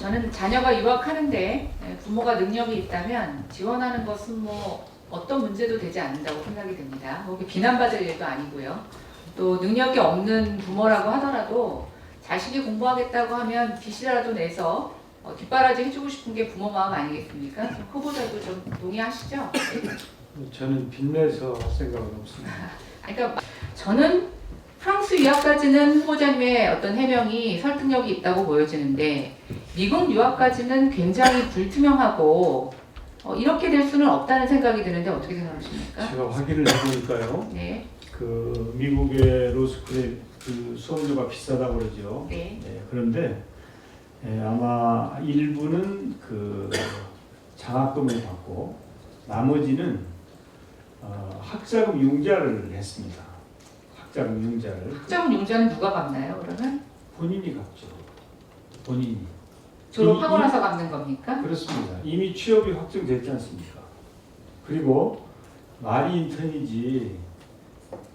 저는 자녀가 유학하는데 예, 부모가 능력이 있다면 지원하는 것은 뭐 어떤 문제도 되지 않는다고 생각이 듭니다. 뭐 비난받을 일도 아니고요. 또 능력이 없는 부모라고 하더라도 자식이 공부하겠다고 하면 빚이라도 내서 어, 뒷바라지 해주고 싶은 게 부모 마음 아니겠습니까? 좀 후보자도 좀 동의하시죠? 저는 빚내서 할 생각은 없습니다. 아니, 그러니까 저는 프랑스 유학까지는 후보자님의 어떤 해명이 설득력이 있다고 보여지는데 미국 유학까지는 굉장히 불투명하고 어, 이렇게 될 수는 없다는 생각이 드는데 어떻게 생각하십니까? 제가 확인을 해보니까요. 네, 그 미국의 로스쿨의 그 수업료가 비싸다고 그러죠. 네, 네, 그런데 예, 아마 일부는 그 장학금을 받고 나머지는 어, 학자금 융자를 했습니다. 학자금 융자를 학자금 용자는 누가 갚나요? 그러면 본인이 갚죠. 본인이. 졸업하고 이- 나서 갚는 겁니까? 그렇습니다. 이미 취업이 확정됐지 않습니까? 그리고 말이 인턴이지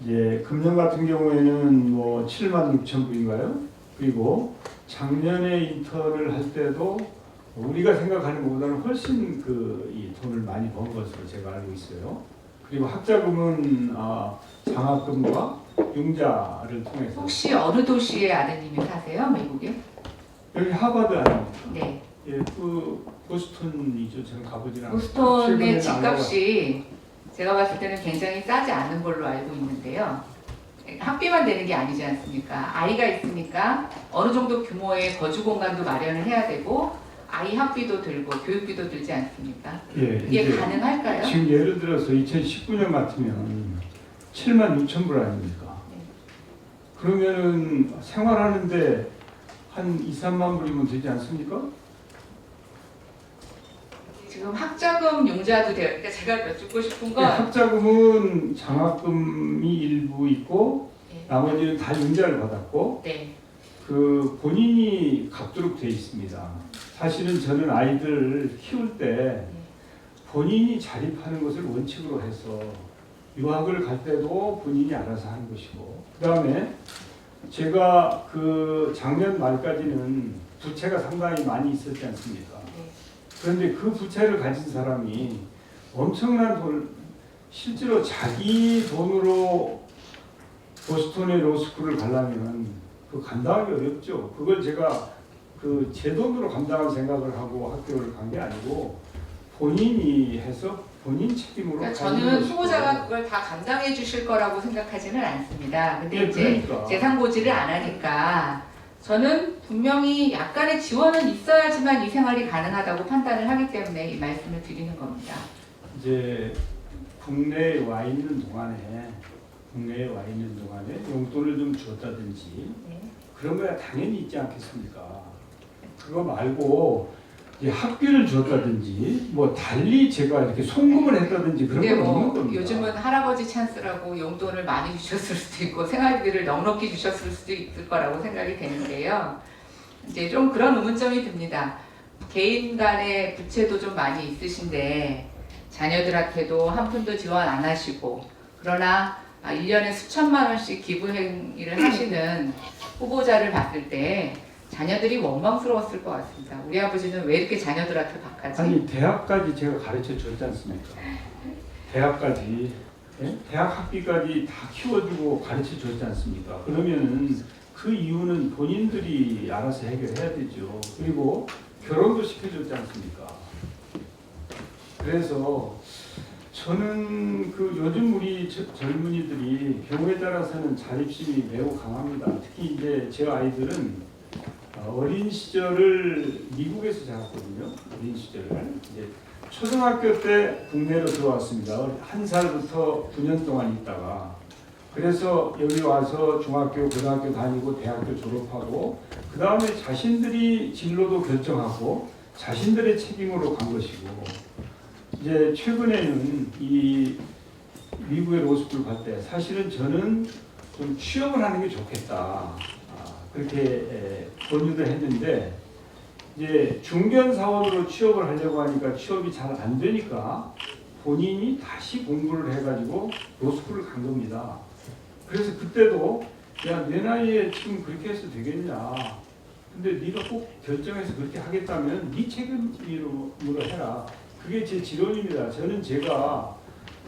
이제 금년 같은 경우에는 뭐 7만 6천 불인가요? 그리고 작년에 인턴을 할 때도 우리가 생각하는 것보다는 훨씬 그 이 돈을 많이 번 것으로 제가 알고 있어요. 그리고 학자금은 아, 장학금과 융자를 통해서 혹시 어느 도시에 아드님이 사세요? 미국에? 여기 하버드 아닙니까? 네, 예, 그 보스턴이죠. 않았어요. 보스톤의 최근에는 안 집값이 제가 봤을 때는 굉장히 싸지 않은 걸로 알고 있는데요. 학비만 되는 게 아니지 않습니까? 아이가 있으니까 어느 정도 규모의 거주 공간도 마련을 해야 되고 아이 학비도 들고 교육비도 들지 않습니까? 가봐요. 예, 이게 이제 가능할까요? 지금 예를 들어서 2019년 같으면 7만 6천 불 아닙니까? 네. 그러면은 생활하는데 한 2, 3만 불이면 되지 않습니까? 지금 학자금 융자도 돼요. 그러니까 제가 여쭙고 싶은 예, 건 학자금은 장학금이 일부 있고 네. 나머지는 다 융자를 받았고 네, 그 본인이 갚도록 돼 있습니다. 사실은 저는 아이들 키울 때 본인이 자립하는 것을 원칙으로 해서 유학을 갈 때도 본인이 알아서 하는 것이고 그 다음에 제가 그 작년 말까지는 부채가 상당히 많이 있었지 않습니까? 네. 그런데 그 부채를 가진 사람이 엄청난 돈 실제로 자기 돈으로 보스턴의 로스쿨을 가려면 그 감당하기 어렵죠. 그걸 제가 그 제 돈으로 감당할 생각을 하고 학교를 간 게 아니고 본인이 해서 본인 책임으로 그러니까 가는 저는 것이고. 후보자가 그걸 다 감당해 주실 거라고 생각하지는 않습니다. 근데 예, 이제 그러니까. 재산 고지를 안 하니까 저는 분명히 약간의 지원은 있어야지만 이 생활이 가능하다고 판단을 하기 때문에 이 말씀을 드리는 겁니다. 이제 국내에 와 있는 동안에 국내에 와 있는 동안에 용돈을 좀 줬다든지 네. 그런 거야 당연히 있지 않겠습니까? 그거 말고 학비를 줬다든지 뭐 달리 제가 이렇게 송금을 했다든지 그런 근데 건뭐 없는 겁니다. 요즘은 할아버지 찬스라고 용돈을 많이 주셨을 수도 있고 생활비를 넉넉히 주셨을 수도 있을 거라고 생각이 되는데요. 이제 좀 그런 의문점이 듭니다. 개인 간의 부채도 좀 많이 있으신데 자녀들한테도 한 푼도 지원 안 하시고 그러나 아, 1년에 수천만 원씩 기부 행위를 하시는 후보자를 봤을 때 자녀들이 원망스러웠을 것 같습니다. 우리 아버지는 왜 이렇게 자녀들한테 박하지? 아니 대학까지 제가 가르쳐 줬지 않습니까? 대학까지 예? 대학 학비까지 다 키워주고 가르쳐 줬지 않습니까? 그러면은 그 이유는 본인들이 알아서 해결해야 되죠. 그리고 결혼도 시켜줬지 않습니까? 그래서 저는 그 요즘 우리 저- 젊은이들이 경우에 따라서는 자립심이 매우 강합니다. 특히 이제 제 아이들은 어, 어린 시절을 미국에서 자랐거든요. 어린 시절을 이제 초등학교 때 국내로 들어왔습니다. 한 살부터 9년 동안 있다가 그래서 여기 와서 중학교, 고등학교 다니고 대학교 졸업하고 그 다음에 자신들이 진로도 결정하고 자신들의 책임으로 간 것이고 이제 최근에는 이 미국의 로스쿨 갈 때 사실은 저는 좀 취업을 하는 게 좋겠다 아, 그렇게 에, 권유를 했는데 이제 중견 사원으로 취업을 하려고 하니까 취업이 잘 안 되니까 본인이 다시 공부를 해가지고 로스쿨을 간 겁니다. 그래서 그때도 야 내 나이에 지금 그렇게 해서 되겠냐 근데 네가 꼭 결정해서 그렇게 하겠다면 네 책임으로 해라. 그게 제 지론입니다. 저는 제가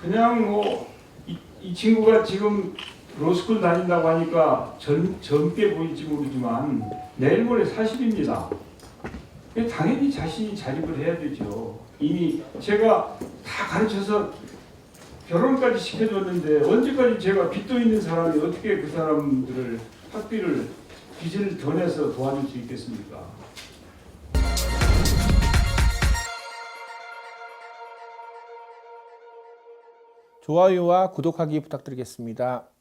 그냥 뭐 이 친구가 지금 로스쿨 다닌다고 하니까 젊, 젊게 보일지 모르지만 내일 모레 40입니다. 당연히 자신이 자립을 해야 되죠. 이미 제가 다 가르쳐서 결혼까지 시켜줬는데 언제까지 제가 빚도 있는 사람이 어떻게 그 사람들을 학비를 빚을 더 내서 도와줄 수 있겠습니까? 좋아요와 구독하기 부탁드리겠습니다.